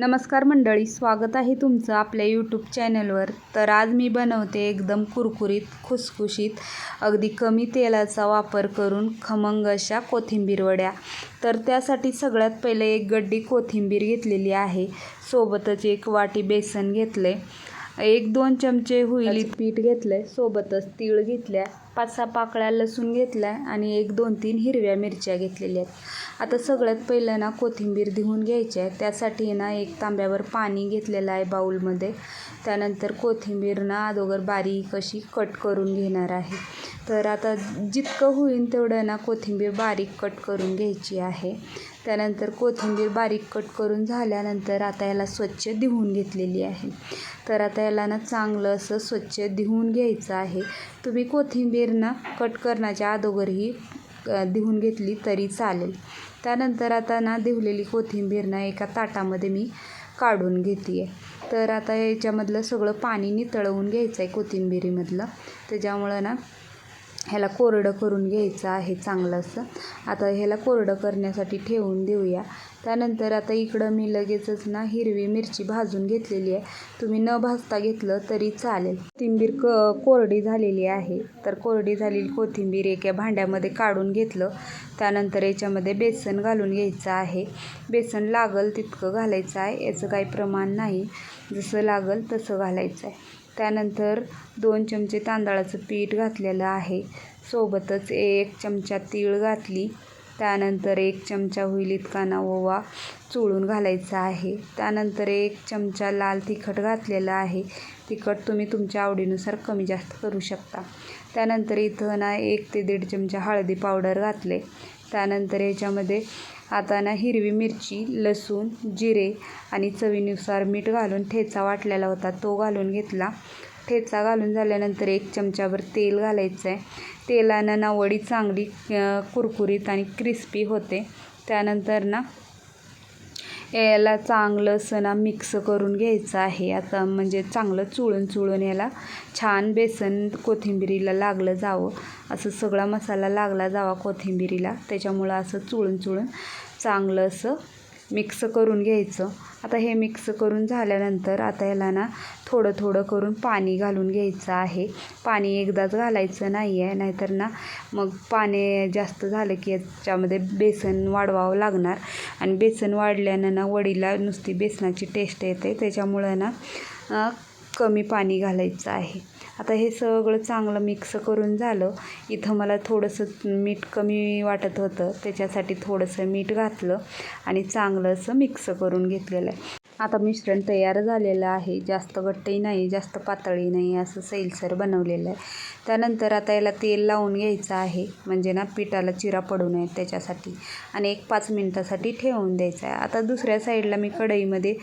नमस्कार मंडळी स्वागत आहे तुमचं आपल्या यूट्यूब चॅनलवर तर आज मी बनवते एकदम कुरकुरीत खुसखुशीत अगदी कमी तेलाचा वापर करून खमंग अशा कोथिंबीर वड्या. तर त्यासाठी सगळ्यात पहिले एक गड्डी कोथिंबीर घेतलेली आहे. सोबतच एक वाटी बेसन घेतले एक दोन चमचे हुईली पीठ घेतलं सोबतच तीळ घेतल्या. पाच सहा पाकळ्या लसूण आहे आणि एक दोन तीन हिरव्या मिरच्या घेतलेल्या आहेत. आता सगळ्यात पहिलं ना कोथिंबीर धुवून घ्यायची आहे. त्यासाठी ना एक तांब्यावर पाणी घेतलेलं आहे बाऊलमध्ये त्यानंतर कोथिंबीर ना अगोदर बारीक अशी कट करून घेणार आहे. तर आता जितकं होईल तेवढं ना कोथिंबीर बारीक कट करून घ्यायची आहे. त्यानंतर कोथिंबीर बारीक कट करून झाल्यानंतर आता याला स्वच्छ धुवून घेतलेली आहे. तर आता याला ना चांगलं असं स्वच्छ धुवून घ्यायचं आहे. तुम्ही कोथिंबीर ना कट करण्याच्या अगोदरही धुवून घेतली तरी चालेल. त्यानंतर आता ना धुवलेली कोथिंबीर ना एका ताटामध्ये मी काढून घेते आहे तर आता याच्यामधलं सगळं पाणी नितळवून घ्यायचं आहे कोथिंबीरीमधलं. त्याच्यामुळं ना ह्याला कोरडं करून घ्यायचं आहे चांगलं असं. आता ह्याला कोरडं करण्यासाठी ठेवून देऊया. त्यानंतर आता इकडं मी लगेचच ना हिरवी मिरची भाजून घेतलेली आहे. तुम्ही न भाजता घेतलं तरी चालेल. कोथिंबीर क कोरडी झालेली आहे. तर कोरडी झालेली कोथिंबीर एका भांड्यामध्ये काढून घेतलं. त्यानंतर याच्यामध्ये बेसन घालून घ्यायचं आहे. बेसन लागल तितकं घालायचं आहे. याचं काही प्रमाण नाही. जसं लागल तसं घालायचं आहे. त्यानंतर दोन चमचे तांदळाचं पीठ घातलेलं आहे. सोबतच एक चमचा तीळ घातली. त्यानंतर एक चमचा होईल इतकाना ओवा चोळून घालायचा आहे. त्यानंतर एक चमचा लाल तिखट घातलेलं आहे. तिखट तुम्ही तुमच्या आवडीनुसार कमी जास्त करू शकता. त्यानंतर इथं ना एक ते दीड चमचा हळदी पावडर घातले. त्यानंतर याच्यामध्ये आता ना हिरवी मिरची लसूण जिरे आणि चवीनुसार मीठ घालून ठेचा वाटलेला होता. तो घालून घेतला. ठेचा घालून झाल्यानंतर एक चमच्यावर तेल घालायचं आहे तेलानं ना वडी चांगली कुरकुरीत आणि क्रिस्पी होते. त्यानंतर ना याला चांगलं असं ना मिक्स करून घ्यायचं आहे. आता म्हणजे चांगलं चुळून चुळून याला छान बेसन कोथिंबिरीला लागलं जावं. असं सगळा मसाला लागला जावा कोथिंबिरीला. त्याच्यामुळं असं चुळून चुळून चांगलं असं मिक्स करून घ्यायचं. आता हे मिक्स करून झाल्यानंतर आता याला ना थोडं थोडं करून पाणी घालून घ्यायचं आहे. पाणी एकदाच घालायचं नाही आहे नाहीतर ना मग पाणी जास्त झालं की याच्यामध्ये बेसन वाढवावं लागणार. आणि बेसन वाढल्यानं ना वडीला नुसती बेसनाची टेस्ट येते त्याच्यामुळं ना कमी पाणी घालायचं आहे. आता हे सगळं चांगलं मिक्स करून झालं. इथं मला थोडंसं मीठ कमी वाटत होतं. त्याच्यासाठी थोडंसं मीठ घातलं आणि चांगलं असं मिक्स करून घेतलेलं आहे. आता मिश्रण तयार झालेलं आहे. जास्त घट्टही नाही जास्त पातळी नाही असं सैलसर बनवलेलं आहे. त्यानंतर आता याला तेल लावून घ्यायचं आहे. म्हणजे ना पिठाला चिरा पडू नये त्याच्यासाठी. आणि एक पाच मिनटासाठी ठेवून द्यायचं आहे. आता दुसऱ्या साईडला मी कढईमध्ये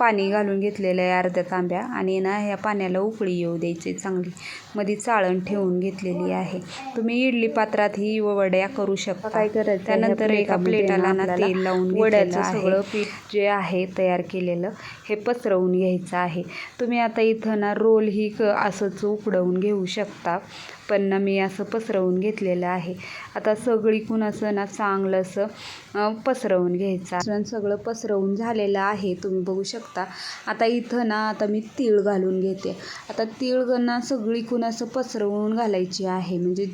पाणी घालून घेतलेलं आहे अर्ध्या तांब्या. आणि ना ह्या पाण्याला उकळी येऊ द्यायची चांगली. मध्ये चाळण ठेवून घेतलेली आहे. तुम्ही इडली पात्रात ही वड्या करू शकता. काय करायचं? त्यानंतर एका प्लेटाला ना तेल लावून वड्याचं सगळं पीठ जे आहे तयार केलेलं हे पसरवून घ्यायचं आहे. तुम्ही आता इथं ना रोल ही क असंच उकडवून घेऊ शकता. पण ना मी असं पसरवून घेतलेलं आहे. आता सगळीकून असं ना चांगलं असं पसरवून घ्यायचं. सगळं पसरवून झालेलं आहे तुम्ही बघू शकता. आता इथं ना आता मी तीळ घालून घेते. आता तीळ ना सगळीकून असं पसरवून घालायची आहे. म्हणजे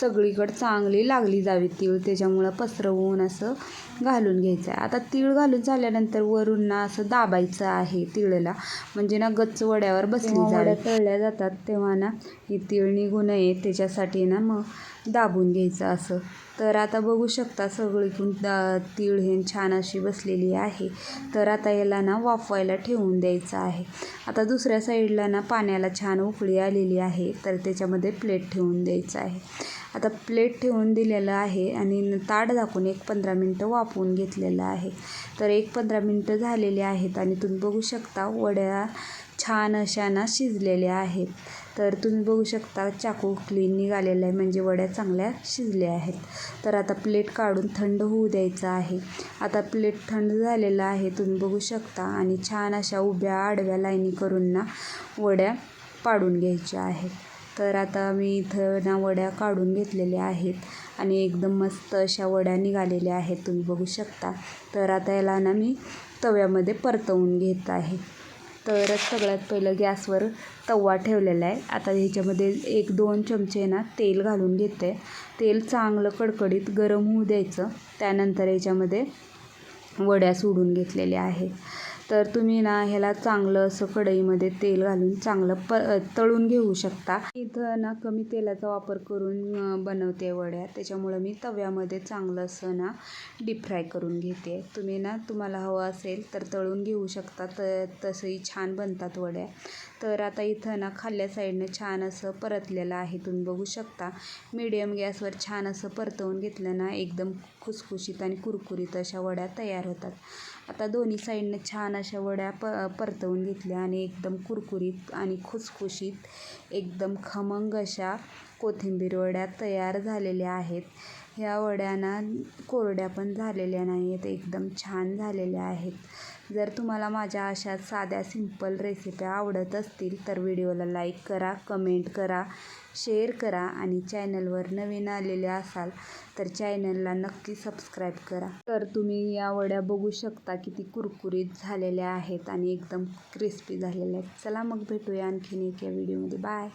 सगळीकडं चांगली लागली जावी तीळ त्याच्यामुळं पसरवून असं घालून घ्यायचं. आहे आता तीळ घालून झाल्यानंतर वरून ना असं दाबायचं आहे तिळला. म्हणजे ना गच्च वड्यावर बसली जावी. तळल्या जातात तेव्हा ना ही तीळ निघू नये. त्याच्यासाठी ना मग दाबून घ्यायचं असं. तर आता बघू शकता सगळीकडून दा तीळ हे छान अशी बसलेली आहे. तर आता याला ना वाफवायला ठेवून द्यायचं आहे. आता दुसऱ्या साईडला ना पाण्याला छान उकळी आलेली आहे. तर त्याच्यामध्ये प्लेट ठेवून द्यायचं आहे. आता प्लेट ठेवून दिलेलं आहे आणि ताट दाखवून एक पंधरा मिनटं वाफवून घेतलेलं आहे. तर एक पंधरा मिनटं झालेली आहेत आणि तुम्ही बघू शकता वड्या छान अशा ना शिजलेल्या आहेत. तर तुम्ही बघू शकता चाकू क्लीन निघालेला आहे. म्हणजे वड्या चांगल्या शिजल्या आहेत. तर आता प्लेट काढून थंड होऊ द्यायचं आहे. आता प्लेट थंड झालेलं आहे. तुम्ही बघू शकता. आणि छान अशा उभ्या आडव्या लाईनी करून ना वड्या पाडून घ्यायच्या आहेत. तर आता मी इथं ना वड्या काढून घेतलेल्या आहेत. आणि एकदम मस्त अशा वड्या निघालेल्या आहेत. तुम्ही बघू शकता. तर आता याला ना मी तव्यामध्ये परतवून घेत आहे. तर सगळ्यात पहिलं गॅसवर तवा ठेवलेला आहे. आता ह्याच्यामध्ये एक दोन चमचे ना तेल घालून घेते. तेल चांगलं कडकडीत गरम होऊ द्यायचं. त्यानंतर याच्यामध्ये वड्या सोडून घेतलेल्या आहे तर तुम्ही ना ह्याला चांगलं असं कढईमध्ये तेल घालून चांगलं प तळून घेऊ शकता. इथं ना कमी तेलाचा वापर करून बनवते वड्या. त्याच्यामुळं मी तव्यामध्ये चांगलं असं ना डीप फ्राय करून घेते. तुम्ही ना तुम्हाला हवं असेल तर तळून घेऊ शकता. तर तसंही छान बनतात वड्या. तर आता इथं ना खाल्ल्या साईडनं छान असं परतलेलं आहे. तुम्ही बघू शकता. मीडियम गॅसवर छान असं परतवून घेतलं ना एकदम खुसखुशीत आणि कुरकुरीत अशा वड्या तयार होतात. आता दोन्ही साईडनं छान अशा वड्या प परतवून घेतल्या आणि एकदम कुरकुरीत आणि खुसखुशीत एकदम खमंग अशा कोथिंबीर वड्या तयार झालेल्या आहेत. ह्या वड्यांना कोरड्या पण झालेल्या नाही आहेत एकदम छान झालेल्या आहेत. जर तुम्हाला माझ्या अशा साध्या सिंपल रेसिप्या आवडत असतील तर व्हिडिओला लाईक करा कमेंट करा शेअर करा आणि चॅनलवर नवीन आलेले असाल तर चॅनलला नक्की सबस्क्राईब करा. तर तुम्ही या वड्या बघू शकता किती कुरकुरीत झालेल्या आहेत आणि एकदम क्रिस्पी झालेल्या आहेत. चला मग भेटूया आणखीन एक या व्हिडिओमध्ये. बाय!